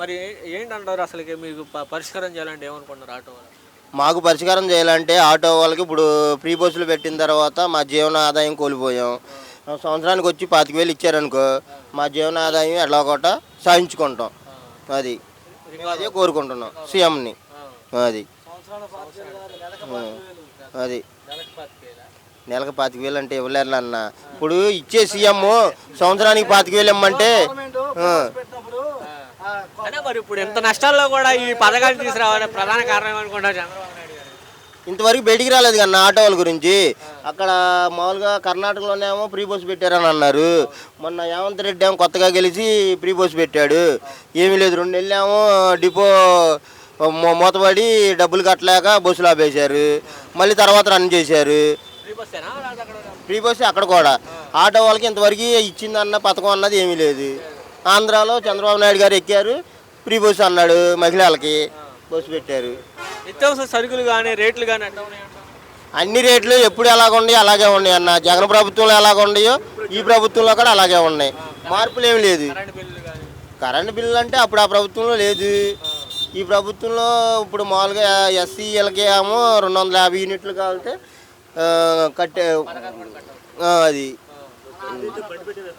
మరి ఏంటంటారు అసలుకి మీకు పరిష్కారం చేయాలంటే ఏమనుకుంటున్నారు ఆటో వాళ్ళు? మాకు పరిష్కారం చేయాలంటే ఆటో వాళ్ళకి ఇప్పుడు ఫ్రీ బస్సులు పెట్టిన తర్వాత మా జీవన ఆదాయం కోల్పోయాం. సంవత్సరానికి వచ్చి పాతిక వేలు ఇచ్చారనుకో మా జీవన ఆదాయం ఎట్లా ఒకట సాధించుకుంటాం అది. అదే కోరుకుంటున్నాం సీఎంని. అది. అది. నెలకు పాతిక వేలు? అంటే ఇవ్వలేరు అన్న. ఇప్పుడు ఇచ్చే సీఎం సంవత్సరానికి పాతిక వేలు ఇమ్మంటే అంటే మరి ఇప్పుడు ఎంత నష్టాల్లో కూడా ఈ పథకాలు తీసుకురావాలని ప్రధాన కారణం అనుకుంటారు చంద్రబాబు నాయుడు గారు. ఇంతవరకు బయటికి రాలేదు కన్నా ఆటో వాళ్ళ గురించి. అక్కడ మామూలుగా కర్ణాటకలోనేమో ఫ్రీ బస్ పెట్టారని అన్నారు. మొన్న హేమంత్ రెడ్డి ఏమో కొత్తగా గెలిచి ఫ్రీ బస్ పెట్టాడు. ఏమీ లేదు. రెండు ఏమో డిపో మూతపడి డబ్బులు కట్టలేక బస్సులు ఆపేశారు. మళ్ళీ తర్వాత రన్ చేశారు. ఫ్రీ బస్సేనా లేకపోతే అక్కడ ఫ్రీ బస్ అక్కడ కూడా. ఆటో వాళ్ళకి ఇంతవరకు ఇచ్చిందన్న పథకం అన్నది ఏమీ లేదు. ఆంధ్రాలో చంద్రబాబు నాయుడు గారు ఎక్కారు ఫ్రీ బస్ అన్నాడు మహిళలకి బస్సు పెట్టారు. నిత్యావసర సరుకులు కానీ రేట్లు కానీ అన్ని రేట్లు ఎప్పుడు ఎలాగ ఉన్నాయి అలాగే ఉన్నాయి అన్న. జగన్ ప్రభుత్వంలో ఎలాగ ఉన్నాయో ఈ ప్రభుత్వంలో కూడా అలాగే ఉన్నాయి. మార్పులు ఏమి లేదు. కరెంట్ బిల్లు అంటే అప్పుడు ఆ ప్రభుత్వంలో లేదు. ఈ ప్రభుత్వంలో ఇప్పుడు మామూలుగా ఎస్సీలకి ఏమో రెండు వందల యాభై యూనిట్లు కావాలంటే కట్టే అది.